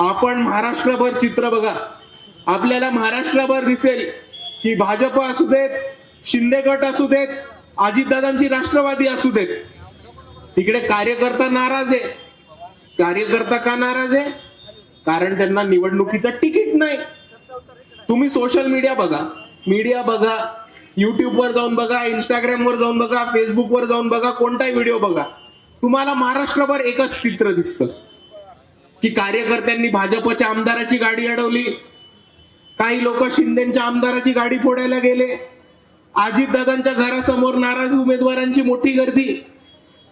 आपण महाराष्ट्रभर चित्र बघा. आपल्याला महाराष्ट्रभर दिसेल की भाजप असू देत शिंदे गट असू देत अजितदादांची राष्ट्रवादी असू देत. तिकडे कार्यकर्ता नाराज आहे. कार्यकर्ता का नाराज आहे? कारण त्यांना निवडणुकीचं तिकीट नाही. तुम्ही सोशल मीडिया बघा. मीडिया बघा. युट्यूबवर जाऊन बघा इंस्टाग्रामवर जाऊन बघा फेसबुकवर जाऊन बघा कोणताही व्हिडिओ बघा. तुम्हाला महाराष्ट्रभर एकच चित्र दिसतं. की कार्यकर्त्यांनी भाजपच्या आमदाराची गाडी अडवली. काही लोक शिंदेच्या आमदाराची गाडी फोडायला गेले. अजितदादांच्या घरासमोर नाराज उमेदवारांची मोठी गर्दी.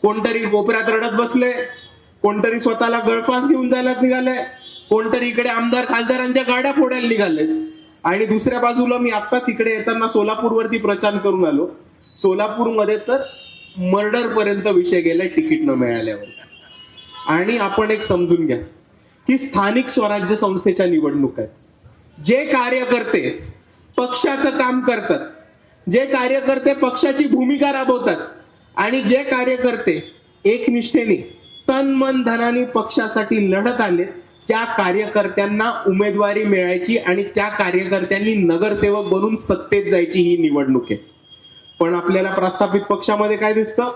कोणतरी कोपऱ्यात रडत बसले. कोणतरी स्वतःला गळफास घेऊन जायला निघाले. कोणतरी इकडे आमदार खासदारांच्या गाड्या फोडायला निघाले. आणि दुसऱ्या बाजूला मी आत्ताच इकडे येताना सोलापूरवरती प्रचार करून आलो. सोलापूरमध्ये तर मर्डर पर्यंत विषय गेलाय तिकीट न मिळाल्यावर. आणि आपण एक समजून घ्या. ही स्थानिक स्वराज्य संस्थेच्या निवडणूक आहेत. जे कार्यकर्ते पक्षाचं काम करतात जे कार्यकर्ते पक्षाची भूमिका राबवतात आणि जे कार्यकर्ते एकनिष्ठेने तन मन धनाने पक्षासाठी लढत आले त्या कार्यकर्त्यांना उमेदवारी मिळायची आणि त्या कार्यकर्त्यांनी नगरसेवक बनून सत्तेत जायची ही निवडणूक आहे. पण आपल्याला प्रस्थापित पक्षामध्ये काय दिसतं?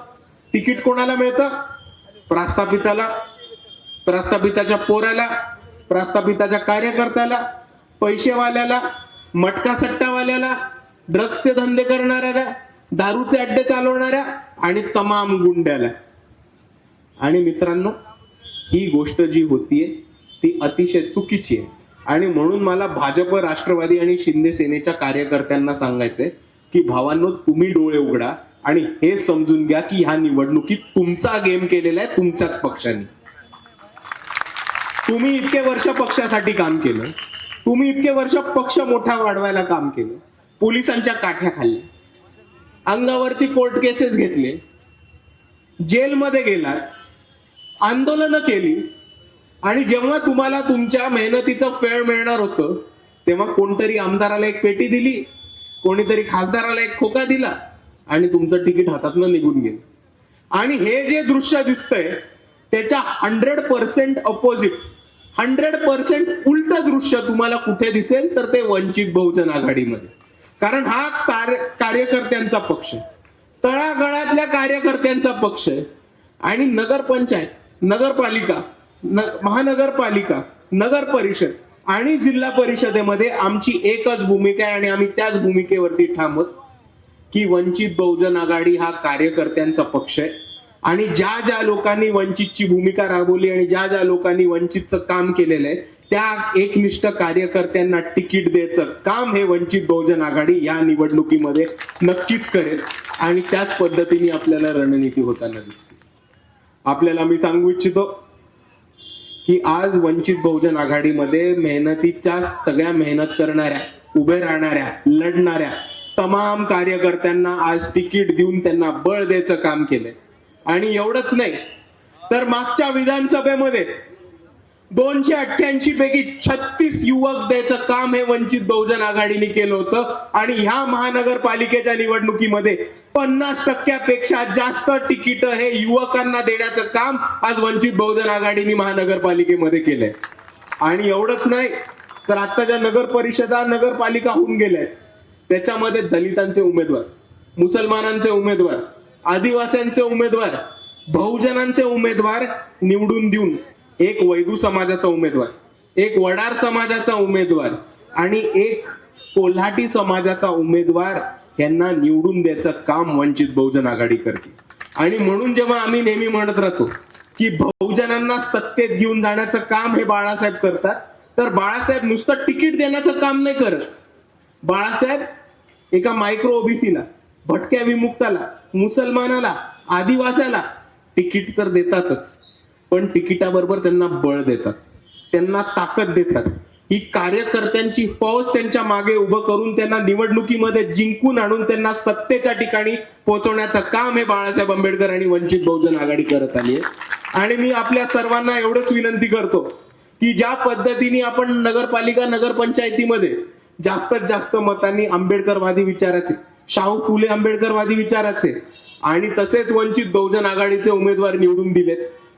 तिकीट कोणाला मिळतं? प्रस्थापिताला. प्रस्थापिताच्या पोराला प्रस्थापिताच्या कार्यकर्त्याला पैसेवाल्याला मटका सट्टावाल्याला ड्रग्सचे धंदे करणाऱ्याला दारूचे अड्डे चालवणाऱ्या आणि तमाम गुंड्याला. आणि मित्रांनो ही गोष्ट जी होतीये ती अतिशय चुकीची आहे. आणि म्हणून मला भाजप राष्ट्रवादी आणि शिंदे सेनेच्या कार्यकर्त्यांना सांगायचंय की भावांनो तुम्ही डोळे उघडा आणि हे समजून घ्या की ह्या निवडणुकीत तुमचा गेम केलेला आहे तुमच्याच पक्षाने. तुम्ही इतके वर्ष पक्षासाठी काम केलं. तुम्ही इतके वर्ष पक्ष मोठा वाढवायला काम केलं. पोलिसांच्या काठ्या खाल्ल्या. अंगावरती कोर्ट केसेस घेतले. जेलमध्ये गेलात. आंदोलनं केली. आणि जेव्हा तुम्हाला तुमच्या मेहनतीचं फेळ मिळणार होतं तेव्हा कोणतरी आमदाराला एक पेटी दिली. कोणीतरी खासदाराला एक खोका दिला. आणि तुमचं तिकीट हातातनं निघून गेलं. आणि हे जे दृश्य दिसतंय त्याच्या hundred percent opposite hundred percent उलट दृश्य तुम्हाला कुठे दिसेल तर ते वंचित बहुजन आघाडीमध्ये. कारण हा कार्य- कार्यकर्त्यांचा पक्ष तळागळातल्या कार्यकर्त्यांचा पक्ष आहे. आणि नगरपंचायत नगरपालिका न- महानगरपालिका नगर परिषद आणि जिल्हा परिषदेमध्ये आमची एकच भूमिका आहे आणि आम्ही त्याच भूमिकेवरती थांबत की वंचित बहुजन आघाडी हा कार्यकर्त्यांचा पक्ष आहे. आणि ज्या ज्या लोकांनी वंचितची भूमिका राबवली आणि ज्या ज्या लोकांनी वंचितचं काम केलेलं आहे त्या एकनिष्ठ कार्यकर्त्यांना तिकीट द्यायचं काम हे वंचित बहुजन आघाडी या निवडणुकीमध्ये नक्कीच करेल. आणि त्याच पद्धतीने आपल्याला रणनीती होताना दिसते. आपल्याला मी सांगू इच्छितो की आज वंचित बहुजन आघाडीमध्ये मेहनतीच्या सगळ्या मेहनत करणाऱ्या उभे राहणाऱ्या लढणाऱ्या तमाम कार्यकर्त्यांना आज तिकीट देऊन त्यांना बळ द्यायचं काम केलंय. आणि एवढंच नाही तर मागच्या विधानसभेमध्ये दोनशे अठ्ठ्याऐंशी पैकी छत्तीस युवक द्यायचं काम हे वंचित बहुजन आघाडीने केलं होतं. आणि ह्या महानगरपालिकेच्या निवडणुकीमध्ये पन्नास टक्क्यापेक्षा जास्त तिकीट हे युवकांना देण्याचं काम आज वंचित बहुजन आघाडीने महानगरपालिकेमध्ये केलंय. आणि एवढंच नाही तर आता ज्या नगर परिषदा नगरपालिका होऊन गेल्या त्याच्यामध्ये दलितांचे उमेदवार मुसलमानांचे उमेदवार आदिवासींचे उमेदवार बहुजनांचे उमेदवार निवडून देऊन एक वैदू समाजाचा उमेदवार एक वडार समाजाचा उमेदवार आणि एक कोल्हाटी समाजाचा उमेदवार यांना निवडून द्यायचं काम वंचित बहुजन आघाडी करते. आणि म्हणून जेव्हा आम्ही नेहमी म्हणत राहतो की बहुजनांना सत्तेत घेऊन जाण्याचं काम हे बाळासाहेब करतात तर बाळासाहेब नुसतं तिकीट देण्याचं काम नाही करत. बाळासाहेब एका मायक्रो ओबीसीला भटक्या विमुक्ताला मुसलमानाला आदिवासाला तिकीट तर देतातच. पण तिकिटाबरोबर त्यांना बळ देतात. त्यांना ताकद देतात. ही कार्यकर्त्यांची फौज त्यांच्या मागे उभं करून त्यांना निवडणुकीमध्ये जिंकून आणून त्यांना सत्तेच्या ठिकाणी पोहोचवण्याचं काम हे बाळासाहेब आंबेडकर आणि वंचित बहुजन आघाडी करत आली आहे. आणि मी आपल्या सर्वांना एवढंच विनंती करतो की ज्या पद्धतीने आपण नगरपालिका नगरपंचायतीमध्ये जास्तीत जास्त मतांनी आंबेडकरवादी विचाराचे शाहू फुले आंबेडकरवादी विचाराचे. आणि तसेच वंचित बहुजन आघाडीचे उमेदवार निवडून दिलेत.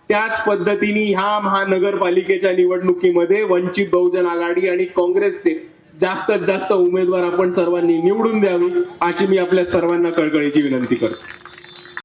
त्याच पद्धतीने ह्या महानगरपालिकेच्या निवडणुकीमध्ये वंचित बहुजन आघाडी आणि काँग्रेसचे जास्तीत जास्त उमेदवार आपण सर्वांनी निवडून द्यावी अशी मी आपल्या सर्वांना कळकळीची विनंती करतो.